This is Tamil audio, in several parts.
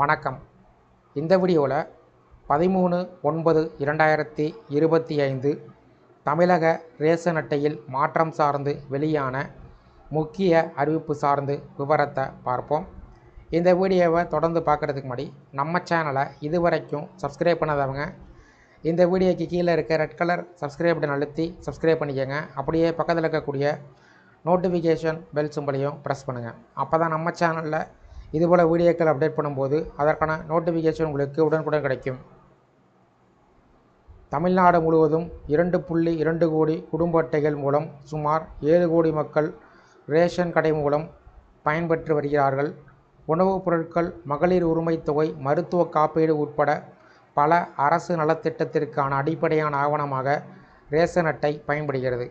வணக்கம். இந்த வீடியோவில் பதிமூணு ஒன்பது இரண்டாயிரத்தி இருபத்தி ஐந்து தமிழக ரேஷன் அட்டையில் மாற்றம் சார்ந்து வெளியான முக்கிய அறிவிப்பு சார்ந்து விவரத்தை பார்ப்போம். இந்த வீடியோவை தொடர்ந்து பார்க்குறதுக்கு முன்னாடி நம்ம சேனலை இதுவரைக்கும் சப்ஸ்கிரைப் பண்ணாதவங்க இந்த வீடியோக்கு கீழே இருக்க ரெட் கலர் சப்ஸ்கிரைப் பட்டன் அழுத்தி சப்ஸ்கிரைப் பண்ணிக்கோங்க. அப்படியே பக்கத்தில் இருக்கக்கூடிய நோட்டிஃபிகேஷன் பெல் சிம்பலையும் ப்ரெஸ் பண்ணுங்கள் அப்போ தான் நம்ம சேனலில் இதுபோல் வீடியோக்கள் அப்டேட் பண்ணும்போது அதற்கான நோட்டிஃபிகேஷன் உங்களுக்கு உடனுக்குடன் கிடைக்கும். தமிழ்நாடு முழுவதும் இரண்டு புள்ளி இரண்டு கோடி குடும்ப அட்டைகள் மூலம் சுமார் ஏழு கோடி மக்கள் ரேஷன் கடை மூலம் பயன்பெற்று வருகிறார்கள். உணவுப் பொருட்கள் மகளிர் உரிமைத் தொகை மருத்துவ காப்பீடு உட்பட பல அரசு நலத்திட்டத்திற்கான அடிப்படையான ஆவணமாக ரேஷன் அட்டை பயன்படுகிறது.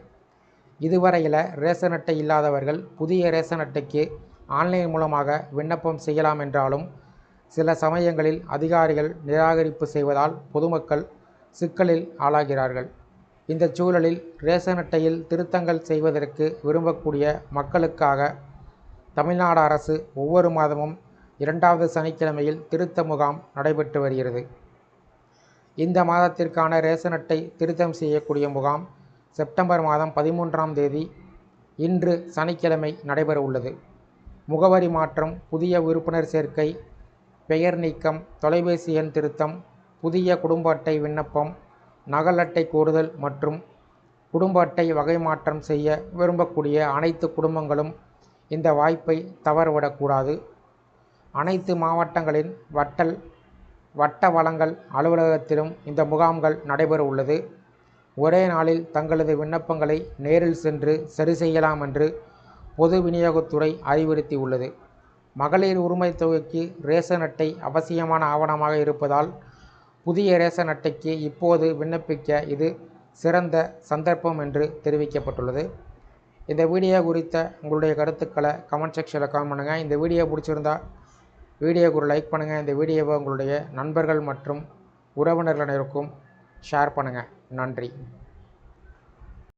இதுவரையில் ரேஷன் அட்டை இல்லாதவர்கள் புதிய ரேஷன் அட்டைக்கு ஆன்லைன் மூலமாக விண்ணப்பம் செய்யலாம் என்றாலும் சில சமயங்களில் அதிகாரிகள் நிராகரிப்பு செய்வதால் பொதுமக்கள் சிக்கலில் ஆளாகிறார்கள். இந்த சூழலில் ரேஷன் அட்டையில் திருத்தங்கள் செய்வதற்கு விரும்பக்கூடிய மக்களுக்காக தமிழ்நாடு அரசு ஒவ்வொரு மாதமும் இரண்டாவது சனிக்கிழமையில் திருத்த முகாம் நடைபெற்று வருகிறது. இந்த மாதத்திற்கான ரேஷன் அட்டை திருத்தம் செய்யக்கூடிய முகாம் செப்டம்பர் மாதம் பதிமூன்றாம் தேதி இன்று சனிக்கிழமை நடைபெற உள்ளது முகவரி மாற்றம் புதிய உறுப்பினர் சேர்க்கை பெயர் நீக்கம் தொலைபேசி எண் திருத்தம் புதிய குடும்ப அட்டை விண்ணப்பம் நகல் அட்டை கோருதல் மற்றும் குடும்ப அட்டை வகை மாற்றம் செய்ய விரும்பக்கூடிய அனைத்து குடும்பங்களும் இந்த வாய்ப்பை தவறவிடக்கூடாது. அனைத்து மாவட்டங்களின் வட்டல் வட்ட வளங்கள் அலுவலகத்திலும் இந்த முகாம்கள் நடைபெற உள்ளது. ஒரே நாளில் தங்களது விண்ணப்பங்களை நேரில் சென்று சரி செய்யலாம் என்று பொது விநியோகத்துறை அறிவுறுத்தியுள்ளது மகளிர் உரிமைத் தொகைக்கு ரேசன் அட்டை அவசியமான ஆவணமாக இருப்பதால் புதிய ரேசன் அட்டைக்கு இப்போது விண்ணப்பிக்க இது சிறந்த சந்தர்ப்பம் என்று தெரிவிக்கப்பட்டுள்ளது. இந்த வீடியோ குறித்த உங்களுடைய கருத்துக்களை கமெண்ட் செக்ஷனில் கமெண்ட் பண்ணுங்கள் இந்த வீடியோ பிடிச்சிருந்தா வீடியோக்கு ஒரு லைக் பண்ணுங்கள் இந்த வீடியோவை உங்களுடைய நண்பர்கள் மற்றும் உறவினர்களுக்கும் ஷேர் பண்ணுங்கள் நன்றி.